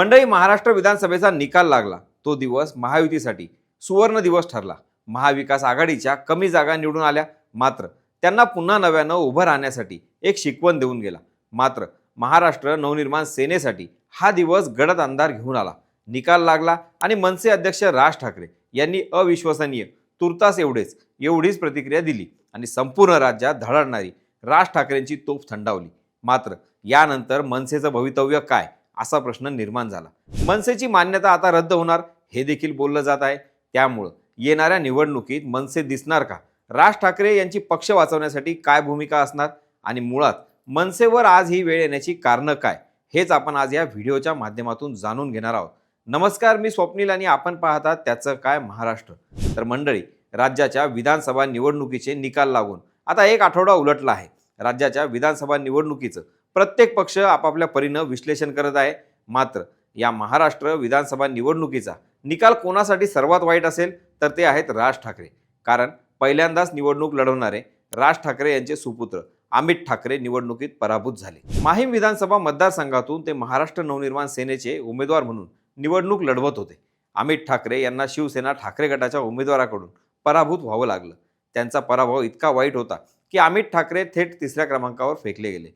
मंडळी महाराष्ट्र विधानसभेचा निकाल लागला. तो दिवस महायुतीसाठी सुवर्ण दिवस ठरला. महाविकास आघाडीच्या कमी जागा निवडून आल्या. मात्र त्यांना पुन्हा नव्यानं उभं राहण्यासाठी एक शिकवण देऊन गेला. मात्र महाराष्ट्र नवनिर्माण सेनेसाठी हा दिवस गडद अंधार घेऊन आला. निकाल लागला आणि मनसे अध्यक्ष राज ठाकरे यांनी अविश्वसनीय तुर्तास एवढेच एवढीच प्रतिक्रिया दिली आणि संपूर्ण राज्यात धडाडणारी राज ठाकरेंची तोफ थंडावली. मात्र यानंतर मनसेचं भवितव्य काय? असा प्रश्न निर्माण झाला. मनसेची मान्यता आता रद्द होणार हे देखील बोललं जात आहे. त्यामुळं येणाऱ्या निवडणुकीत मनसे दिसणार का? राज ठाकरे यांची पक्ष वाचवण्यासाठी काय भूमिका असणार? आणि मुळात मनसेवर आज ही वेळ येण्याची कारणं काय? हेच आपण आज या व्हिडिओच्या माध्यमातून जाणून घेणार आहोत. नमस्कार मी स्वप्नील आणि आपण पाहतात त्याचं काय महाराष्ट्र. तर मंडळी राज्याच्या विधानसभा निवडणुकीचे निकाल लागून आता एक आठवडा उलटला आहे. राज्याच्या विधानसभा निवडणुकीचं प्रत्येक पक्ष आपापल्या परीनं विश्लेषण करत आहे. मात्र या महाराष्ट्र विधानसभा निवडणुकीचा निकाल कोणासाठी सर्वात वाईट असेल? तर ते आहेत राज ठाकरे. कारण पहिल्यांदाच निवडणूक लढवणारे राज ठाकरे यांचे सुपुत्र अमित ठाकरे निवडणुकीत पराभूत झाले. माहीम विधानसभा मतदारसंघातून ते महाराष्ट्र नवनिर्माण सेनेचे उमेदवार म्हणून निवडणूक लढवत होते. अमित ठाकरे यांना शिवसेना ठाकरे गटाच्या उमेदवाराकडून पराभूत व्हावं लागलं. त्यांचा पराभव इतका वाईट होता की अमित ठाकरे थेट तिसऱ्या क्रमांकावर फेकले गेले.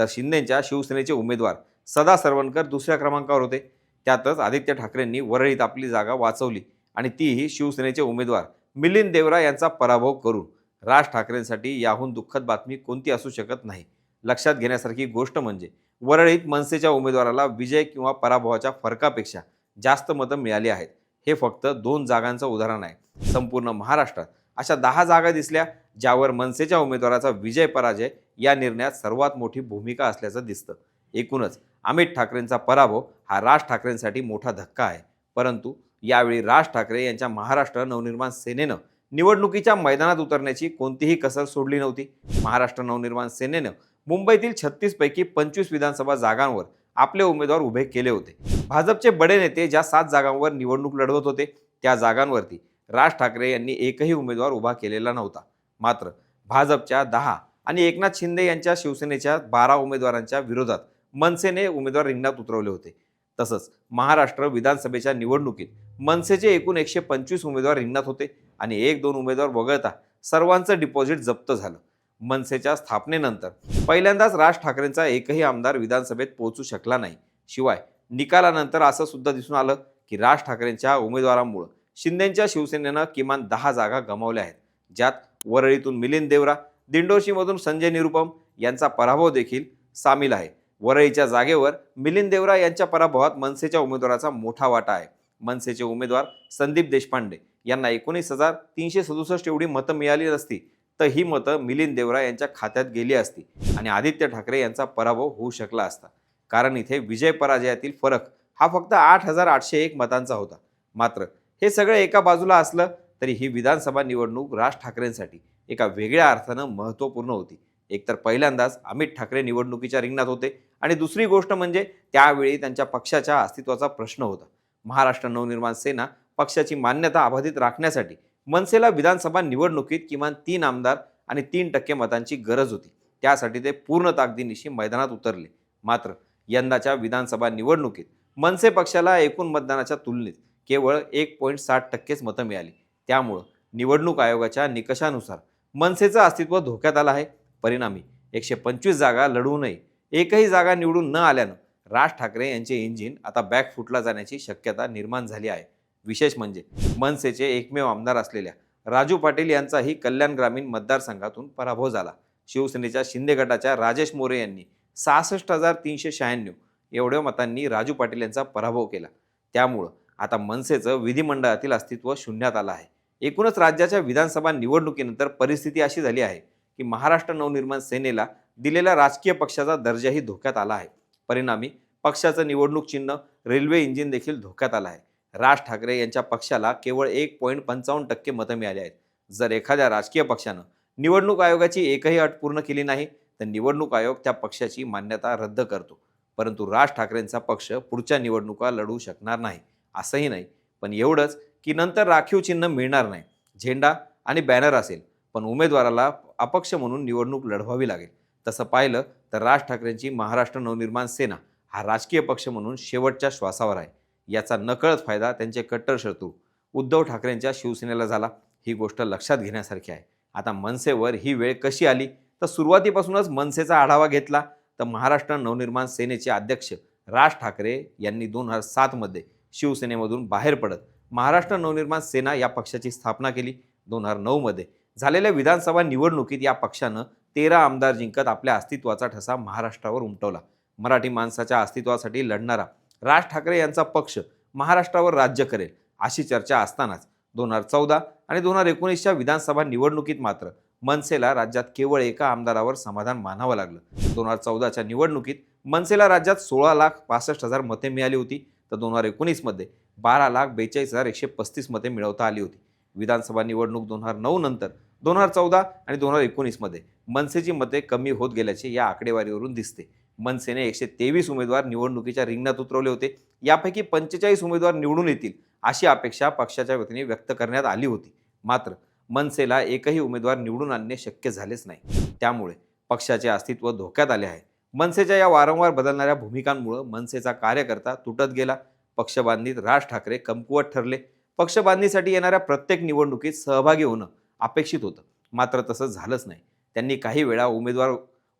तर शिंदेच्या शिवसेनेचे उमेदवार सदा सरवणकर दुसऱ्या क्रमांकावर होते. त्यातच आदित्य ठाकरेंनी वरळीत आपली जागा वाचवली आणि तीही शिवसेनेचे उमेदवार मिलिंद देवरा यांचा पराभव करून राज ठाकरेंसाठी याहून दुःखद बातमी कोणती असू शकत नाही. लक्षात घेण्यासारखी गोष्ट म्हणजे वरळीत मनसेच्या उमेदवाराला विजय किंवा पराभवाच्या फरकापेक्षा जास्त मतं मिळाली आहेत. हे फक्त दोन जागांचं उदाहरण आहे. संपूर्ण महाराष्ट्रात अशा दहा जागा दिसल्या ज्यावर मनसेच्या उमेदवाराचा विजय पराजय या निर्णयात सर्वात मोठी भूमिका असल्याचं दिसतं. एकूणच अमित ठाकरेंचा पराभव हा राज ठाकरेंसाठी मोठा धक्का आहे. परंतु यावेळी राज ठाकरे यांच्या महाराष्ट्र नवनिर्माण सेनेनं निवडणुकीच्या मैदानात उतरण्याची कोणतीही कसर सोडली नव्हती. महाराष्ट्र नवनिर्माण सेनेनं मुंबईतील छत्तीसपैकी पंचवीस विधानसभा जागांवर आपले उमेदवार उभे केले होते. भाजपचे बडे नेते ज्या सात जागांवर निवडणूक लढवत होते त्या जागांवरती राज ठाकरे यांनी एकही उमेदवार उभा केलेला नव्हता. मात्र भाजपच्या दहा आणि एकनाथ शिंदे यांच्या शिवसेनेच्या बारा उमेदवारांच्या विरोधात मनसेने उमेदवार रिंगणात उतरवले होते. तसंच महाराष्ट्र विधानसभेच्या निवडणुकीत मनसेचे एकूण एकशे पंचवीस उमेदवार रिंगणात होते आणि एक दोन उमेदवार वगळता सर्वांचं डिपॉझिट जप्त झालं. मनसेच्या स्थापनेनंतर पहिल्यांदाच राज ठाकरेंचा एकही आमदार विधानसभेत पोहोचू शकला नाही. शिवाय निकालानंतर असं सुद्धा दिसून आलं की राज ठाकरेंच्या उमेदवारांमुळं शिंदेच्या शिवसेनेनं किमान दहा जागा गमावल्या आहेत ज्यात वरळीतून मिलिंद देवरा दिंडोशीमधून संजय निरुपम यांचा पराभव देखील सामील आहे. वरळीच्या जागेवर मिलिंद देवरा यांच्या पराभवात मनसेच्या उमेदवाराचा मोठा वाटा आहे. मनसेचे उमेदवार संदीप देशपांडे यांना एकोणीस हजार तीनशे सदुसष्ट एवढी मतं मिळाली नसती तर ही मतं मिलिंद देवरा यांच्या खात्यात गेली असती आणि आदित्य ठाकरे यांचा पराभव होऊ शकला असता. कारण इथे विजय पराजयातील फरक हा फक्त आठ हजार आठशे एक मतांचा होता. मात्र हे सगळं एका बाजूला असलं तरी ही विधानसभा निवडणूक राज ठाकरेंसाठी एका वेगळ्या अर्थानं महत्त्वपूर्ण होती. एकतर पहिल्यांदाच अमित ठाकरे निवडणुकीच्या रिंगणात होते आणि दुसरी गोष्ट म्हणजे त्यावेळी त्यांच्या पक्षाच्या अस्तित्वाचा प्रश्न होता. महाराष्ट्र नवनिर्माण सेना पक्षाची मान्यता अबाधित राखण्यासाठी मनसेला विधानसभा निवडणुकीत किमान तीन आमदार आणि तीन टक्के मतांची गरज होती. त्यासाठी ते पूर्ण ताकदीनिशी मैदानात उतरले. मात्र यंदाच्या विधानसभा निवडणुकीत मनसे पक्षाला एकूण मतदानाच्या तुलनेत केवळ एक पॉईंट साठ टक्केच मतं मिळाली. त्यामुळं निवडणूक आयोगाच्या निकषानुसार मनसेचं अस्तित्व धोक्यात आलं आहे. परिणामी एकशे पंचवीस जागा लढवूनही एकही जागा निवडून न आल्यानं राज ठाकरे यांचे इंजिन आता बॅक फुटला जाण्याची शक्यता निर्माण झाली आहे. विशेष म्हणजे मनसेचे एकमेव आमदार असलेल्या राजू पाटील यांचाही कल्याण ग्रामीण मतदारसंघातून पराभव झाला. शिवसेनेच्या शिंदे गटाच्या राजेश मोरे यांनी सहासष्ट हजार तीनशे शहाण्णव एवढ्या मतांनी राजू पाटील यांचा पराभव केला. त्यामुळं आता मनसेचं विधिमंडळातील अस्तित्व शून्यात आलं आहे. एकूणच राज्याच्या विधानसभा निवडणुकीनंतर परिस्थिती अशी झाली आहे की महाराष्ट्र नवनिर्माण सेनेला दिलेल्या राजकीय पक्षाचा दर्जाही धोक्यात आला आहे. परिणामी पक्षाचं निवडणूक चिन्ह रेल्वे इंजिन देखील धोक्यात आलं आहे. राज ठाकरे यांच्या पक्षाला केवळ एक पॉईंट पंचावन्न टक्के मतं मिळाली आहेत. जर एखाद्या राजकीय पक्षानं निवडणूक आयोगाची एकही अट पूर्ण केली नाही तर निवडणूक आयोग त्या पक्षाची मान्यता रद्द करतो. परंतु राज ठाकरेंचा पक्ष पुढच्या निवडणुका लढवू शकणार नाही. असंही नाही. पण एवढंच की नंतर राखीव चिन्ह मिळणार नाही. झेंडा आणि बॅनर असेल पण उमेदवाराला अपक्ष म्हणून निवडणूक लढवावी लागेल. तसं पाहिलं तर राज ठाकरेंची महाराष्ट्र नवनिर्माण सेना हा राजकीय पक्ष म्हणून शेवटच्या श्वासावर आहे. याचा नकळत फायदा त्यांचे कट्टर शत्रू उद्धव ठाकरेंच्या शिवसेनेला झाला. ही गोष्ट लक्षात घेण्यासारखी आहे. आता मनसेवर ही वेळ कशी आली? तर सुरुवातीपासूनच मनसेचा आढावा घेतला. तर महाराष्ट्र नवनिर्माण सेनेचे अध्यक्ष राज ठाकरे यांनी दोन हजार सातमध्ये शिवसेनेमधून बाहेर पडत महाराष्ट्र नवनिर्माण सेना या पक्षाची स्थापना केली दोन हजार नऊमध्ये झालेल्या विधानसभा निवडणुकीत या पक्षानं तेरा आमदार जिंकत आपल्या अस्तित्वाचा ठसा महाराष्ट्रावर उमटवला. मराठी माणसाच्या अस्तित्वासाठी लढणारा राज ठाकरे यांचा पक्ष महाराष्ट्रावर राज्य करेल अशी चर्चा असतानाच दोन हजार चौदा आणि दोन हजार एकोणीसच्या विधानसभा निवडणुकीत मात्र मनसेला राज्यात केवळ एका आमदारावर समाधान मानावं लागलं. दोन हजार चौदाच्या निवडणुकीत मनसेला राज्यात सोळा लाख पासष्ट हजार मते मिळाली होती. तर दोन हजार एकोणीसमध्ये बारा लाख बेचाळीस हजार एकशे पस्तीस मते मिळवता आली होती. विधानसभा निवडणूक दोन हजार नऊ नंतर दोन हजार चौदा आणि दोन हजार एकोणीसमध्ये मनसेची मते कमी होत गेल्याचे या आकडेवारीवरून दिसते. मनसेने एकशे तेवीस उमेदवार निवडणुकीच्या रिंगणात उतरवले होते. यापैकी पंचेचाळीस उमेदवार निवडून येतील अशी अपेक्षा पक्षाच्या वतीने व्यक्त करण्यात आली होती. मात्र मनसेला एकही उमेदवार निवडून आणणे शक्य झालेच नाही. त्यामुळे पक्षाचे अस्तित्व धोक्यात आले आहे. मनसेच्या या वारंवार बदलणाऱ्या भूमिकांमुळं मनसेचा कार्यकर्ता तुटत गेला. पक्षबांधणीत राज ठाकरे कमकुवत ठरले. पक्षबांधणीसाठी येणाऱ्या प्रत्येक निवडणुकीत सहभागी होणं अपेक्षित होतं. मात्र तसं झालंच नाही. त्यांनी काही वेळा उमेदवार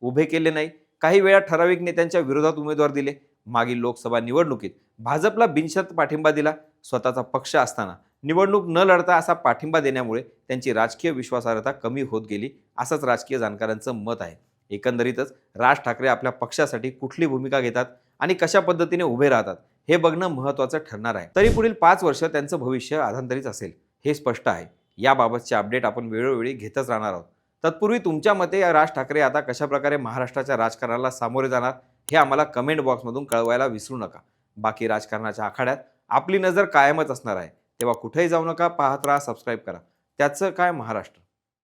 उभे केले नाही. काही वेळा ठराविक नेत्यांच्या विरोधात उमेदवार दिले. मागील लोकसभा निवडणुकीत भाजपला बिनशर्त पाठिंबा दिला. स्वतःचा पक्ष असताना निवडणूक न लढता असा पाठिंबा देण्यामुळे त्यांची राजकीय विश्वासार्हता कमी होत गेली. असंच राजकीय जाणकारांचं मत आहे. एकंदरीतच राज ठाकरे आपल्या पक्षासाठी कुठली भूमिका घेतात आणि कशा पद्धतीने उभे राहतात हे बघणं महत्त्वाचं ठरणार आहे. तरी पुढील पाच वर्ष त्यांचं भविष्य आधांतरित असेल हे स्पष्ट आहे. याबाबतचे अपडेट आपण वेळोवेळी घेतच राहणार आहोत. तत्पूर्वी तुमच्या मते या राज ठाकरे आता कशाप्रकारे महाराष्ट्राच्या राजकारणाला सामोरे जाणार हे आम्हाला कमेंट बॉक्समधून कळवायला विसरू नका. बाकी राजकारणाच्या आखाड्यात आपली नजर कायमच असणार आहे. तेव्हा कुठेही जाऊ नका पाहत राहा सबस्क्राईब करा. त्याचं काय महाराष्ट्र?